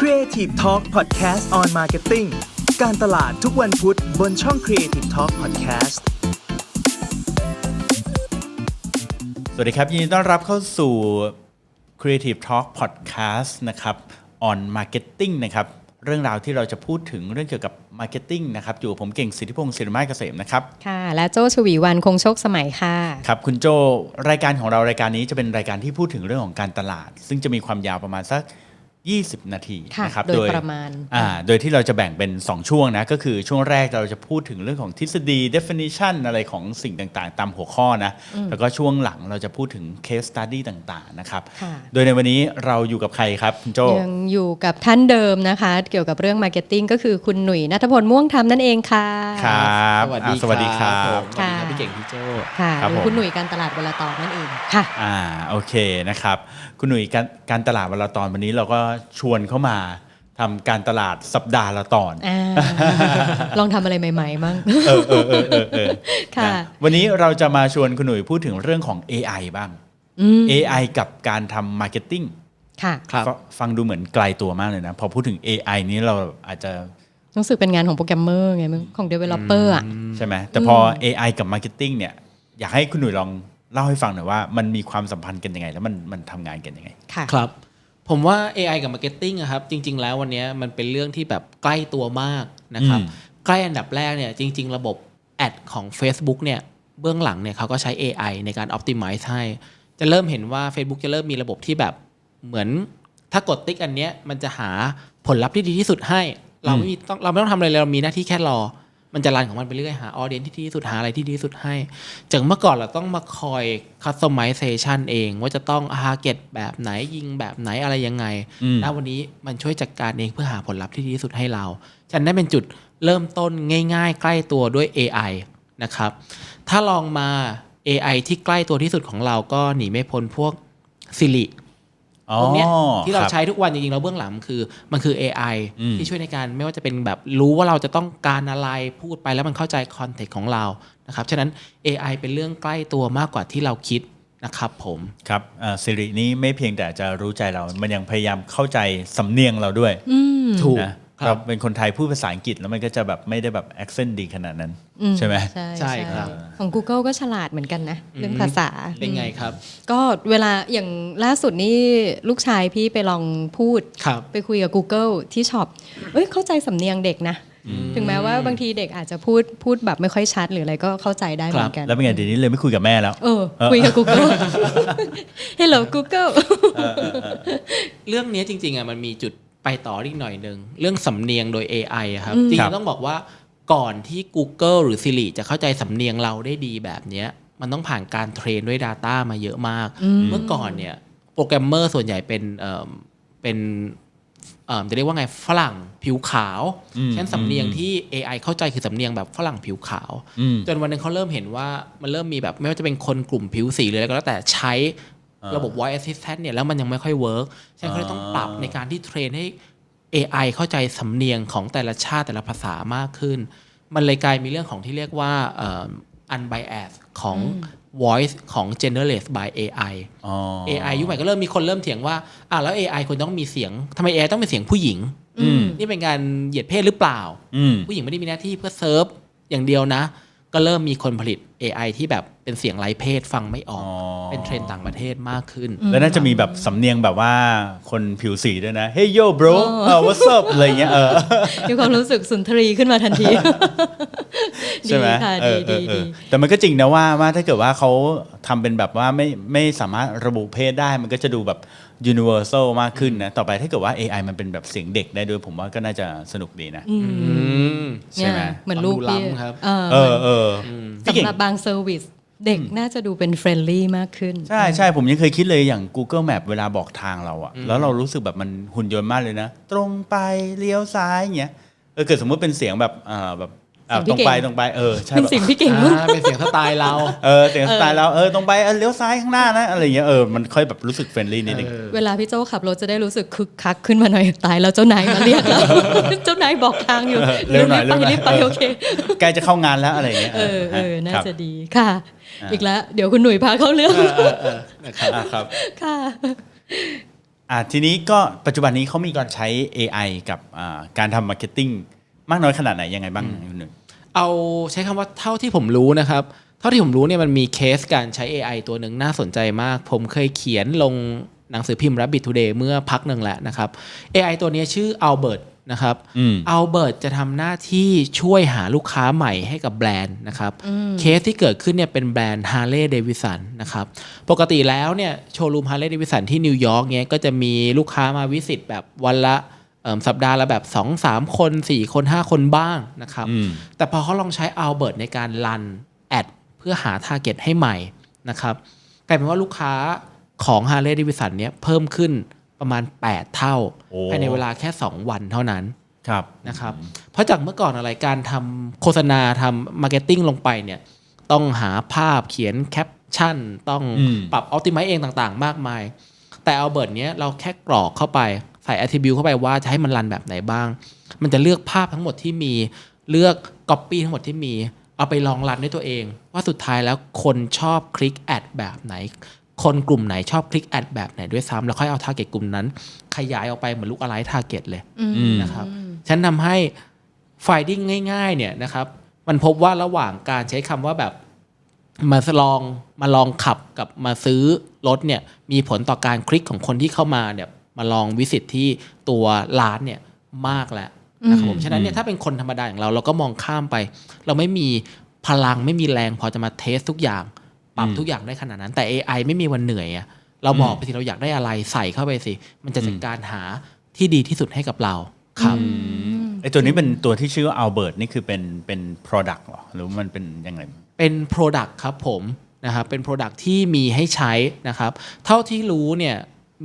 Creative Talk Podcast on Marketing การตลาดทุกวันพุธบนช่อง Creative Talk Podcast สวัสดีครับ ยินดีต้อนรับเข้าสู่ Creative Talk Podcast นะครับ on Marketing นะครับ เรื่องราวที่เราจะพูดถึงเรื่องเกี่ยวกับ Marketing นะครับอยู่กับผมเก่งสิทธิพงศ์ศิริมาศเกษมนะครับ ค่ะ และโจชวีวันคงโชคสมัยค่ะ ครับ คุณโจรายการของเรารายการนี้จะเป็นรายการที่พูดถึงเรื่องของการตลาด ซึ่งจะมีความยาวประมาณสัก 20 นาทีค่ะนะครับโดยประมาณอ่าโดยที่เราจะแบ่งเป็น 2 ช่วงนะ ก็คือช่วงแรกเราจะพูดถึงเรื่องของทฤษฎี definition อะไรของสิ่งต่างๆ ตามหัวข้อนะ แล้วก็ช่วงหลังเราจะพูดถึง case study ต่างๆนะครับค่ะโดยในวันนี้เราอยู่กับใครครับคุณโจยังอยู่กับท่านเดิมนะคะ เกี่ยวกับเรื่องมาร์เก็ตติ้งก็คือคุณหนุ่ยนัทพลม่วงธรรมนั่นเองค่ะครับสวัสดีอ่าสวัสดีครับผมสวัสดีครับค่ะพี่เก่งพี่โจค่ะครับหรือผมคุณหนุ่ยการตลาดเวลาตอนนั่นเองค่ะอ่าโอเคนะครับคุณหนุ่ยการการตลาดวันละตอนวันนี้เราก็ชวนเข้ามาทำการตลาดสัปดาห์ละตอนอ่าลองทำอะไรใหม่ๆมั่ง เออเออเออเออเออค่ะ นะวันนี้เราจะมาชวนคุณหนุ่ยพูดถึงเรื่องของ AI บ้าง อืม AI กับการทำ Marketing ค่ะ ครับฟฟังดูเหมือนไกลตัวมากเลยนะ พอพูดถึง AI นี้เราอาจจะรู้สึกเป็นงานของโปรแกรมเมอร์ไงมึง ของ developer อะ ใช่ไหมแต่พอ AI กับ Marketing เนี่ย อยากให้คุณหนุ่ยลองเล่าให้ฟังหน่อยว่ามันมีความสัมพันธ์กันยังไง แล้วมันมันทำงานกันยังไง ค่ะ ครับ ผมว่า AI กับ Marketing อะครับ จริง ๆ แล้ววันนี้มันเป็นเรื่องที่แบบใกล้ตัวมากนะครับอืมใกล้อันดับแรกเนี่ยจริง ๆ ระบบแอดของ Facebook เนี่ยเบื้องหลังเนี่ยเขาก็ใช้ AI ในการ Optimize ให้ จะเริ่มเห็นว่า Facebook จะเริ่มมีระบบที่แบบเหมือนถ้ากดติ๊กอันเนี้ยมันจะหาผลลัพธ์ที่ดีที่สุดให้ เราไม่มีต้องเราไม่ต้องทำอะไรเลยเรามีหน้าที่แค่รอ มันจะรันของมันไปเรื่อยหาออเดียนที่ดีที่สุดหาอะไรที่ดีที่สุดให้จากเมื่อก่อนเราต้องมาคอย customization เอง ว่าจะต้อง target แบบไหนยิงแบบไหนอะไรยังไงอืมณวันนี้มันช่วยจัดการเองเพื่อหาผลลัพธ์ที่ดีที่สุดให้เรา ฉันได้เป็นจุดเริ่มต้นง่าย ๆ ใกล้ตัวด้วย AI นะครับ ถ้าลองมา AI ที่ใกล้ตัวที่สุดของเราก็หนีไม่พ้นพวก Siri อ๋อพวกเนี้ยที่เราคบใช้ทุกวันจริงๆเราเบื้องหลังมันคือมันคือ AI อืมที่ช่วยในการไม่ว่าจะเป็นแบบรู้ว่าเราจะต้องการอะไรพูดไปแล้วมันเข้าใจคอนเทกต์ของเรานะครับฉะนั้น AI เป็นเรื่องใกล้ตัวมากกว่าที่เราคิดนะครับผมครับสิรินี้ไม่เพียงแต่จะรู้ใจเรา มันยังพยายามเข้าใจสำเนียงเราด้วยถูกนะ เราเป็นคนไทยพูดภาษาอังกฤษแล้วมันก็จะแบบไม่ได้แบบ accent ดีขนาดนั้น อืมใช่ไหมใช่ใช่ครับ ของ Google ก็ฉลาดเหมือนกันนะ เรื่องภาษา เป็นไงครับ ก็เวลาอย่างล่าสุดนี่ลูกชายพี่ไปลองพูด ครับ ไปคุยกับ Google ที่ช็อปเอ้ยเข้าใจสำเนียงเด็กนะ ถึงแม้ว่าบางทีเด็กอาจจะพูดพูดแบบไม่ค่อยชัดหรืออะไรก็เข้าใจได้เหมือนกัน แล้วเป็นไงเดี๋ยวนี้เลยไม่คุยกับแม่แล้ว เออ คุยกับ Google Hello Google เรื่องนี้จริงๆอะมันมีจุด ไปต่ออีกหน่อยหนึ่งเรื่องสำเนียงโดย AI อะครับอืมจริงครับๆต้องบอกว่าก่อนที่ Google หรือ Siri จะเข้าใจสำเนียงเราได้ดีแบบเนี้ยมันต้องผ่านการเทรนด้วย Data มาเยอะมาก เมื่อก่อนเนี่ยโปรแกรมเมอร์ส่วนใหญ่เป็นเอิ่มเป็นเอิ่มจะเรียกว่าไงฝรั่งผิวขาวอืมฉะนั้นสำเนียงที่ AI เข้าใจคือสำเนียงแบบฝรั่งผิวขาวอืมจนวันหนึงเขาเริ่มเห็นว่ามันเริ่มมีแบบไม่ว่าจะเป็นคนกลุ่มผิวสีหรืออะไรก็แล้วแต่ใช้ ระบบ voice assistant เนี่ยแล้วมันยังไม่ค่อยเวิร์กฉะนั้นเขาเลยต้องปรับในการที่เทรนให้ AI เข้าใจสำเนียงของแต่ละชาติแต่ละภาษามากขึ้น มันเลยกลายมีเรื่องของที่เรียกว่าเอ่อ unbiased ของ voice ของ generate by AI อ๋อ AI ยุคใหม่ก็เริ่มมีคนเริ่มเถียงว่าอะแล้ว AI ควรต้องมีเสียงทำไม AI ต้องเป็นเสียงผู้หญิงอืมนี่เป็นการเหยียดเพศหรือเปล่าอืมผู้หญิงไม่ได้มีหน้าที่เพื่อเซิร์ฟอย่างเดียวนะ ก็เริ่มมีคนผลิต AI ที่แบบ เป็นเสียงไร้เพศฟังไม่ออก อ๋อ เป็นเทรนด์ต่างประเทศมากขึ้น แล้วน่าจะมีแบบสำเนียงแบบว่าคนผิวสีด้วยนะ Hey yo bro เออ what's up อะไรเงี้ยเออ มีความรู้สึกสุนทรีขึ้นมาทันทีใช่ไหมค่ะเอดีอเอดีอเอดี อแต่มันก็จริงนะว่าว่าถ้าเกิดว่าเขาทำเป็นแบบว่าไม่ไม่สามารถระบุเพศได้ มันก็จะดูแบบ universal มากขึ้นนะ ต่อไปถ้าเกิดว่า AI มันเป็นแบบเสียงเด็กได้ด้วย ผมว่าก็น่าจะสนุกดีนะ อืม ใช่ไหม เนี่ยเหมือนลูกฟังดูพี่ล้ำครับ เออเออเออพี่เก่งสำหรับบางเซอร์วิส เด็กน่าจะดูเป็นเฟรนลี่มากขึ้น ใช่ใช่ผมยังเคยคิดเลยอย่าง Google Map เวลาบอกทางเราอะแล้วเรารู้สึกแบบมันหุ่นยนต์มากเลยนะ ตรงไปเลี้ยวซ้ายอย่างเงี้ยเออเกิดสมมุติเป็นเสียงแบบอ่าแบบ อ่าเสีตยรงงพี่ไปเก่งตรงไปเออใช่เป็นแบบสิ่งพี่เก่งอ่าเป็นเสียงสไตล์เราเออเสียงสไตล์เราเออตรงไปเออเลี้ยวซ้ายข้างหน้านะอะไรอย่างเงี้ยเออมันค่อยแบบรู้สึกเฟรนลี่นิดนึงเวลาพี่โจขับรถจะได้รู้สึกคึกคักขึ้นมาหน่อยตายแล้วเจ้านายมาเรียกแล้วเจ้านายบอกทางอยู่เร็วหน่อยรีบไปเร็วหน่อยรีบไปโอเคใกล้จะเข้างานแล้วอะไรอย่างเงี้ยเออเออน่าครับจะดีค่ะ อีกแล้วเดี๋ยวคุณหนุ่ยพาเข้าเรื่องเออเออนะครับอะครับค่ะอ่าทีนี้ก็ปัจจุบันนี้เขามีการใช้ AI กับอ่าการทำมาร์เก็ตติ้ง มากน้อยขนาดไหนยังไงบ้างคุณหนึ่งเอาใช้คำว่าเท่าที่ผมรู้นะครับ เท่าที่ผมรู้เนี่ยมันมีเคสการใช้ AI ตัวหนึ่งน่าสนใจมาก ผมเคยเขียนลงหนังสือพิมพ์ Rabbit Today เมื่อพักหนึ่งแหละนะครับ AI ตัวเนี้ยชื่อ Albert นะครับอืม Albert จะทำหน้าที่ช่วยหาลูกค้าใหม่ให้กับแบรนด์นะครับ เคสที่เกิดขึ้นเนี่ยเป็นแบรนด์ Harley Davidson นะครับ ปกติแล้วเนี่ยโชว์รูม Harley Davidson ที่นิวยอร์กเนี้ยก็จะมีลูกค้ามาวิสิตแบบวันละเอิ่ม สัปดาห์ละแบบ 2-3 คน 4 คน 5 คนบ้างนะครับอืมแต่พอเขาลองใช้ Albert ในการรันแอดเพื่อหา t a r g e t ให้ใหม่นะครับกลายเป็นว่าลูกค้าของ Harley Davidson เนี้ยเพิ่มขึ้นประมาณ 8 เท่าโอ้ภายในเวลาแค่ 2 วันเท่านั้นครับนะครับเพราะจากเมื่อก่อนอะไรการทำโฆษณาทำมาร์เก็ตติ้งลงไปเนี่ยต้องหาภาพเขียนแคปชั่น ต้องอืมปรับอ p ติ m i z e เองต่างๆ มากมาย แต่เอาเบิร์ดเนี้ยเราแค่กรอกเข้าไป ใส่ attribute เข้าไปว่าจะให้มันรันแบบไหนบ้าง มันจะเลือกภาพทั้งหมดที่มีเลือก copy ทั้งหมดที่มี เอาไปลองรันด้วยตัวเอง ว่าสุดท้ายแล้วคนชอบคลิกแอดแบบไหน คนกลุ่มไหนชอบคลิกแอดแบบไหนด้วยซ้ำแล้วค่อยเอา target กลุ่มนั้น ขยายออกไปเหมือนลูกอะไร target เลยนะครับฉันทำให้ finding ง่าย ๆ เนี่ยนะครับมันพบว่าระหว่างการใช้คำว่าแบบมาลองมาลองขับกับมาซื้อรถเนี่ยมีผลต่อการคลิกของคนที่เข้ามาเนี่ย มาลองวิสิตที่ตัวร้านเนี่ยมากแล้วนะครับผมฉะนั้นเนี่ยถ้าเป็นคนธรรมดาอย่างเราเราก็มองข้ามไป เราไม่มีพลังไม่มีแรงพอจะมาเทสทุกอย่างปรับทุกอย่างได้ขนาดนั้น แต่ AI ไม่มีวันเหนื่อยอะเราบอกไปสิเราอยากได้อะไรใส่เข้าไปสิ มันจะจัดการหาที่ดีที่สุดให้กับเราครับไอตัวนี้เป็นตัวที่ชื่อว่า Albert นี่คือเป็นเป็น product เหรอหรือว่ามันเป็นยังไงเป็น Product ครับผมนะครับเป็น Product ที่มีให้ใช้นะครับ เท่าที่รู้เนี่ย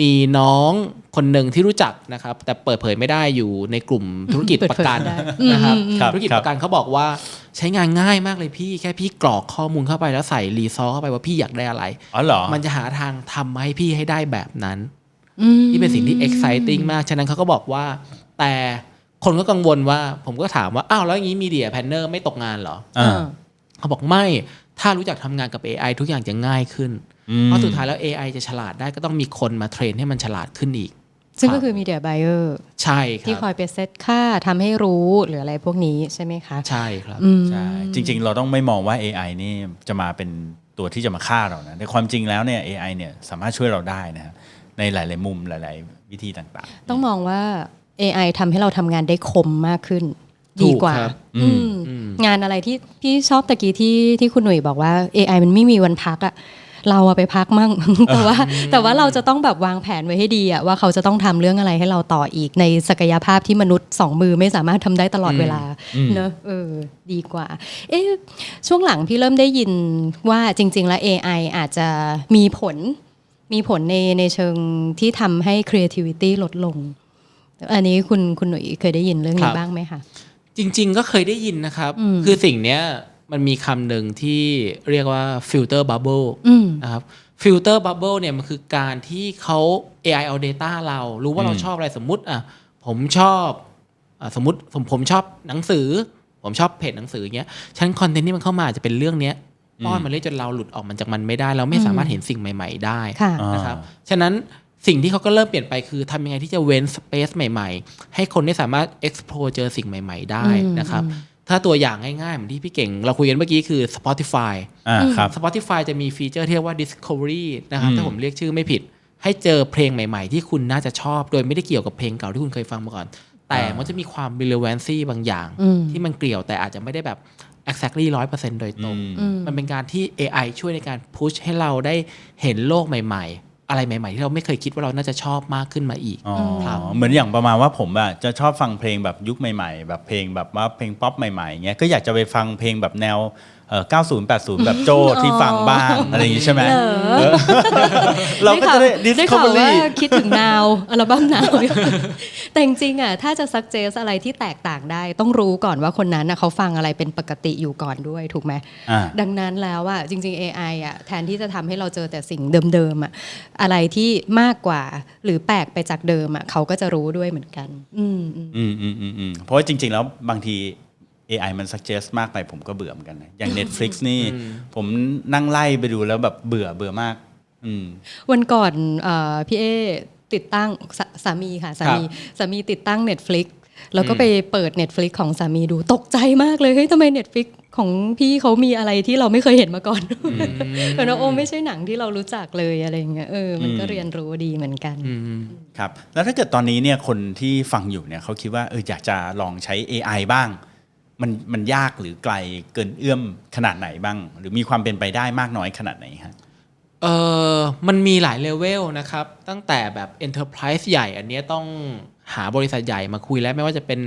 มีน้องคนหนึ่งที่รู้จักนะครับ แต่เปิดเผยไม่ได้อยู่ในกลุ่มธุรกิจเปิดประเผยกันไม่ได้นะครับครับธุรกิจครับประกันเขาบอกว่าใช้งานง่ายมากเลยพี่แค่พี่กรอกข้อมูลเข้าไปแล้วใส่รีซอสเข้าไปว่าพี่อยากได้อะไรอ๋อเหรอมันจะหาทางทำมาให้พี่ให้ได้แบบนั้นนี่เป็นสิ่งที่ exciting มาก ฉะนั้นเขาก็บอกว่า แต่คนก็กังวลว่า ผมก็ถามว่า อ้าว แล้วอย่างนี้มีเดียแพนเนอร์ไม่ตกงานเหรออ่าเขาบอกไม่ ถ้ารู้จักทำงานกับ AI ทุกอย่างจะง่ายขึ้นอืม เพราะสุดท้ายแล้ว AI จะฉลาดได้ก็ต้องมีคนมาเทรนให้มันฉลาดขึ้นอีก ซึ่งก็คือ media buyer ใช่คที่ครัอบยไปเซตค่าทำให้รู้หรืออะไรพวกนี้ใช่ไหมคะ ใช่ครับอืมใช่จริง ๆ เราต้องไม่มองว่า AI นี่จะมาเป็นตัวที่จะมาฆ่าเรานะแต่ความจริงแล้วเนี่ย AI เนี่ยสามารถช่วยเราได้นะฮะในหลาย ๆ มุมหลาย ๆ วิธีต่างต้องมองว่า AI ทำให้เราทำงานได้คมมากขึ้นถูดีกกว่าครับอืมงานอะไรที่พี่ชอบตะกี้ที่ที่คุณหนุ่ยบอกว่า AI มันไม่มีวันพักอะ เราอะไปพักมั่ง แต่ว่าแต่ว่าเราจะต้องแบบวางแผนไว้ให้ดีอะว่าเขาจะต้องทำเรื่องอะไรให้เราต่ออีกในศักยภาพที่มนุษย์สองมือไม่สามารถทำได้ตลอดเวลาเนอะเออดีกว่า เอ๊ะช่วงหลังพี่เริ่มได้ยินว่าจริง ๆ แล้ว AI อาจจะมีผลมีผลในในเชิงที่ทำให้ creativity ลดลง อันนี้คุณคุณหนุ่ยเคยได้ยินเรื่องครันี้บบ้างไหมคะจริง ๆ ก็เคยได้ยินนะครับอืมคือสิ่งเนี้ย มันมีคำหนึ่งที่เรียกว่า filter bubble อืมนะครับ filter bubble เนี่ยมันคือการที่เขา AI เอา data เรารู้ว่าเราชอบอะไรสมมุติอะผมชอบอะสมมติผมผมชอบหนังสือ ผมชอบเพจหนังสืออย่างเงี้ยชั้นคอนเทนต์ที่มันเข้ามาจะเป็นเรื่องเนี้ยป้อนมาเรื่อยจนเราหลุดออกมันจากมันไม่ได้ เราไม่สามารถเห็นสิ่งใหม่ ๆ ได้ค่ะอ่านะครับฉะนั้นสิ่งที่เขาก็เริ่มเปลี่ยนไปคือทำยังไงที่จะเว้นสเปซใหม่ ๆ ให้คนได้สามารถ explore เจอสิ่งใหม่ ๆ ได้นะครับ ถ้าตัวอย่างง่ายๆเหมือนที่พี่เก่ง เราคุยกันเมื่อกี้คือ Spotify ๆอ่าครับ Spotify จะมีฟีเจอร์ที่เรียกว่า Discovery นะครับ อืม ถ้าผมเรียกชื่อไม่ผิด ให้เจอเพลงใหม่ๆ ที่คุณน่าจะชอบ โดยไม่ได้เกี่ยวกับเพลงเก่าที่คุณเคยฟังมาก่อน แต่มันจะมีความ relevancy บางอย่าง อืม ที่มันเกี่ยวแต่อาจจะไม่ได้แบบ exactly ร้อยเปอร์เซ็นต์โดยตรง อืม มันเป็นการที่ AI ช่วยในการพุชให้เราได้เห็นโลกใหม่ ๆ อะไรใหม่ๆที่เราไม่เคยคิดว่าเราน่าจะชอบมากขึ้นมาอีกอ๋อครับเหมือนอย่างประมาณว่าผมอะจะชอบฟังเพลงแบบยุคใหม่ ๆ แบบเพลงแบบว่าเพลงป๊อปใหม่ๆอย่างเงี้ยก็อยากจะไปฟังเพลงแบบแนว เอ่อ90 80 แบบโจที่ฟังบ้างอะไรอย่างงี้ใช่ไหมเหรอเออเราก็จะได้ได้ข่าวว่า discovery คิดถึงนาวอัลบั้มนาว แต่จริงๆอะถ้าจะ suggest อะไรที่แตกต่างได้ ต้องรู้ก่อนว่าคนนั้นน่ะเขาฟังอะไรเป็นปกติอยู่ก่อนด้วยถูกไหม อ่า ดังนั้นแล้วอะจริง ๆ AI อะแทนที่จะทำให้เราเจอแต่สิ่งเดิมๆอะอะไรที่มากกว่าหรือแปลกไปจากเดิมอะเขาก็จะรู้ด้วยเหมือนกัน อืมอืม อืมอืมอืมอืมเพราะว่าจริง ๆ แล้วบางที AI มัน suggest มากไปผมก็เบื่อเหมือนกันนะอย่าง Netflix นี่ผมนั่งไล่ไปดูแล้วแบบเบื่อเบื่อมากอืมวันก่อนเอ่อพี่เอติดตั้งสาสามีค่ะสามีครับสามีติดตั้ง Netflix แล้วก็ไปเปิด Netflix ของสามีดูตกใจมากเลยเฮ้ยทำไม Netflix ของพี่เขามีอะไรที่เราไม่เคยเห็นมาก่อนเป็นว่าโอ้ไม่ใช้หนังที่เรารู้จักเลยอะไรอย่างเงี้ยเออมันก็เรียนรู้ดีเหมือนกันอืมครับแล้วถ้าเกิดตอนนี้เนี่ยคนที่ฟังอยู่เนี่ยเขาคิดว่าเอออยากจะลองใช้ AI บ้าง มันมันยากหรือไกลเกินเอื้อมขนาดไหนบ้าง หรือมีความเป็นไปได้มากน้อยขนาดไหนฮะเออมันมีหลายเลเวลนะครับ ตั้งแต่แบบ Enterprise ใหญ่อันเนี้ยต้องหาบริษัทใหญ่มาคุยแล้วไม่ว่าจะเป็น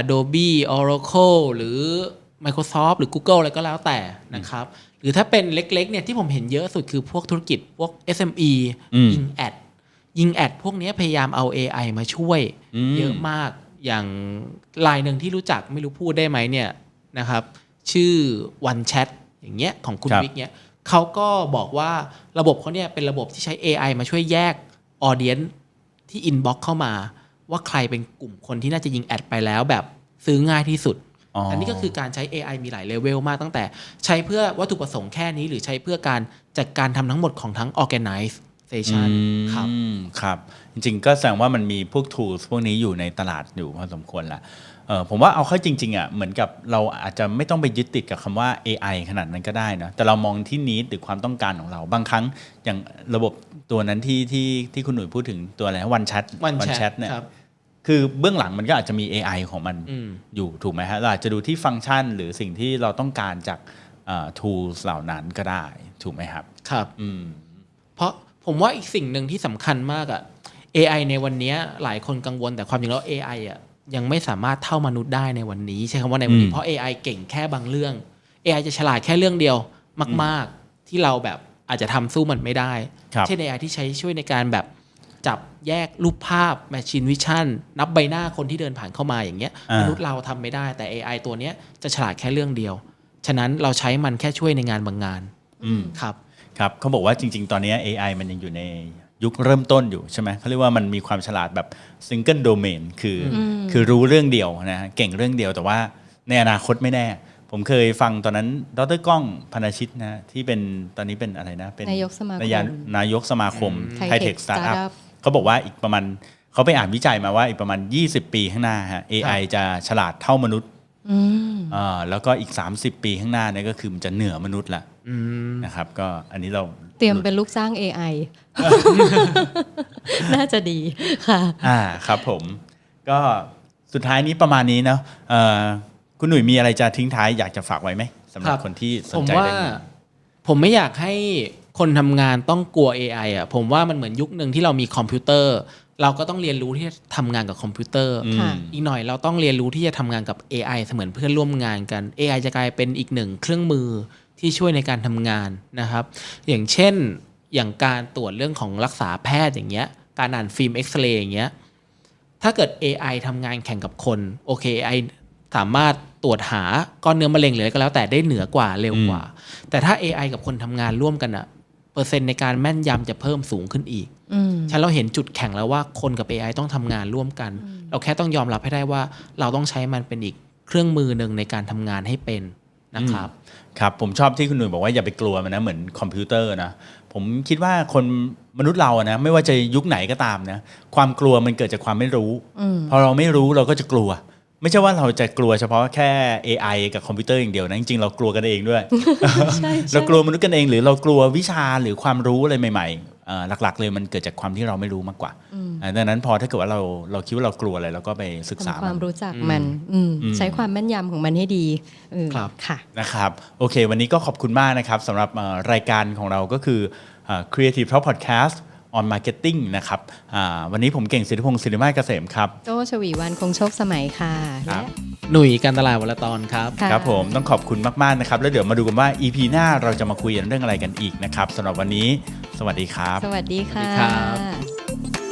Adobe Oracle หรือ Microsoft หรือ Google อะไรก็แล้วแต่นะครับ หรือถ้าเป็นเล็กๆเนี่ยที่ผมเห็นเยอะสุดคือพวกธุรกิจพวก SME อืมยิงแอดยิงแอดพวกเนี้ยพยายามเอา AI มาช่วยอืมเยอะมาก อย่างลายหนึ่งที่รู้จักไม่รู้พูดได้ไหมเนี่ยนะครับ ชื่อ One Chat อย่างเงี้ยของคุณครับวิกเนี่ยเขาก็บอกว่าระบบเขาเนี่ยเป็นระบบที่ใช้ AI มาช่วยแยกออเดียนที่อินบ็อกเข้ามา ว่าใครเป็นกลุ่มคนที่น่าจะยิงแอดไปแล้วแบบซื้อง่ายที่สุดอ๋ออัอันนี้ก็คือการใช้ AI มีหลายเลเวลมากตั้งแต่ ใช้เพื่อวัตถุประสงค์แค่นี้ หรือใช้เพื่อการจัดการทำทั้งหมดของทั้ง organization ครับอืมครับ จริงๆ ก็แสดงว่ามันมีพวก tools พวกนี้อยู่ในตลาดอยู่พอสมควรละเออผมว่าเอาเข้าจริงๆอะเหมือนกับเราอาจจะไม่ต้องไปยึดติดกับคำว่า AI ขนาดนั้นก็ได้นะแต่เรามองที่นิดหรือความต้องการของเรา บางครั้งอย่างระบบตัวนั้นที่ที่ที่คุณหนุ่ยพูดถึงตัวอะไรวันชัด One Chat เนี่ยครับคือเบื้องหลังมันก็อาจจะมี AI ของมันอืมอยู่ถูกไหมฮะเราอาจจะดูที่ฟังก์ชัน หรือสิ่งที่เราต้องการจากเอ่อ tools เหล่านั้นก็ได้ถูกไหมครับ ครับอืมเพราะ ผมว่าอีกสิ่งหนึ่งที่สำคัญมากอะ AI ในวันเนี้ยหลายคนกังวลแต่ความจริงแล้ว AI อะยังไม่สามารถเท่ามนุษย์ได้ในวันนี้ ใช้คำว่าในวันนี้อืมเพราะ AI เก่งแค่บางเรื่อง AI จะฉลาดแค่เรื่องเดียวมาก ๆ ที่เราแบบอาจจะทำสู้มันไม่ได้ครับเช่น AI ที่ใช้ช่วยในการแบบจับแยกรูปภาพ Machine Vision นับใบหน้าคนที่เดินผ่านเข้ามาอย่างเงี้ยอ่ามมนุษย์เราทำไม่ได้แต่ AI ตัวเนี้ยจะฉลาดแค่เรื่องเดียว ฉะนั้นเราใช้มันแค่ช่วยในงานบางงานอืมครับ ครับเขาบอกว่าจริง ๆ ตอนนี้ AI มันยังอยู่ในยุคเริ่มต้นอยู่ใช่ไหมเขาเรียกว่ามันมีความฉลาดแบบ single domain คืออคือรู้เรื่องเดียวนะฮะเก่งเรื่องเดียวแต่ว่าในอนาคตไม่แน่ ผมเคยฟังตอนนั้นดรก้องพนชิตนะที่เป็นตอนนี้เป็นอะไรนะเป็นนายกสมาคมนายนายกสมาคมไทยไทยเทค Tech สตาร์ทอัพ Startup เขาบอกว่าอีกประมาณเขาไปอ่านวิจัยมาว่าอีกประมาณ 20 ปีข้างหน้าฮะ AI จะฉลาดเท่ามนุษย์ อืมอ่าแล้วก็อีก 30 ปีข้างหน้าเนี่ยก็คือมันจะเหนือมนุษย์ละอืมนะครับ ก็อันนี้เราเตรียมเป็นลูกสร้าง AI น่าจะดีค่ะ อ่าครับผม ก็สุดท้ายนี้ประมาณนี้เนาะเอ่อคุณหนุ่ยมีอะไรจะทิ้งท้ายอยากจะฝากไว้ไหมสำหรับครับคนที่สผนมใจว่าเรื่องนี้ผมไม่อยากให้คนทำงานต้องกลัว AI อะผมว่ามันเหมือนยุคหนึ่งที่เรามีคอมพิวเตอร์ เราก็ต้องเรียนรู้ที่จะทำงานกับคอมพิวเตอร์ อืมค่ะอีกหน่อยเราต้องเรียนรู้ที่จะทำงานกับ AI เสมือนเพื่อนร่วมงานกัน AI จะกลายเป็นอีกหนึ่งเครื่องมือที่ช่วยในการทำงานนะครับ อย่างเช่นอย่างการตรวจเรื่องของรักษาแพทย์อย่างเงี้ย การอ่านฟิล์มเอ็กซเรย์อย่างเงี้ย ถ้าเกิด AI ทำงานแข่งกับคนโอเค AI สามารถตรวจหาก้อนเนื้อมะเร็งหรืออะไรก็แล้วแต่ได้เหนือกว่าเร็วกว่า แต่ถ้า AI กับคนทำงานร่วมกันอะเปอร์เซ็นต์ในการแม่นยำจะเพิ่มสูงขึ้นอีกอืม ฉะนันเราเห็นจุดแข็งแล้วว่าคนกับ AI ต้องทำงานร่วมกัน เราแค่ต้องยอมรับให้ได้ว่าเราต้องใช้มันเป็นอีกเครื่องมือหนึ่งในการทำงานให้เป็นนะครับครับ ผมชอบที่คุณหนุ่ยบอกว่าอย่าไปกลัวมันนะเหมือนคอมพิวเตอร์นะผมคิดว่าคนมนุษย์เราอะนะไม่ว่าจะยุคไหนก็ตามนะความกลัวมันเกิดจากความไม่รู้อืมพอเราไม่รู้เราก็จะกลัว ไม่ใช่ว่าเราจะกลัวเฉพาะแค่ AI กับคอมพิวเตอร์อย่างเดียวนะจริงๆเรากลัวกันเองด้วยใช่เรากลัวมนุษย์กันเอง หรือเรากลัววิชาหรือความรู้อะไรใหม่ๆเอ่อ หลักๆเลยมันเกิดจากความที่เราไม่รู้มากกว่าอ่าดังนั้นพอถ้าเกิดว่าเราเราคิดว่าเรากลัวอะไรเราก็ไปศึกษาทำความัมนรู้จักมันอืมใช้ความแม่นยำของมันให้ดีเออครับค่ะนะครับโอเค วันนี้ก็ขอบคุณมากนะครับสำหรับเอ่อรายการของเราก็คือเอ่อ Creative Talk Podcast on Marketing นะครับอ่าวันนี้ผมเก่งสิทธิพงศ์ศิริมาศเกษมครับโจชวีวันคงโชคสมัยค่ะครับและหนุ่ยการตลาดวลตอนครับค่ะครับผมต้องขอบคุณมากๆนะครับ แล้วเดี๋ยวมาดูกันว่า EP หน้าเราจะมาคุยกันเรื่องอะไรกันอีกนะครับสำหรับวันนี้ สวัสดีครับ สวัสดีค่ะสวัสดีครับ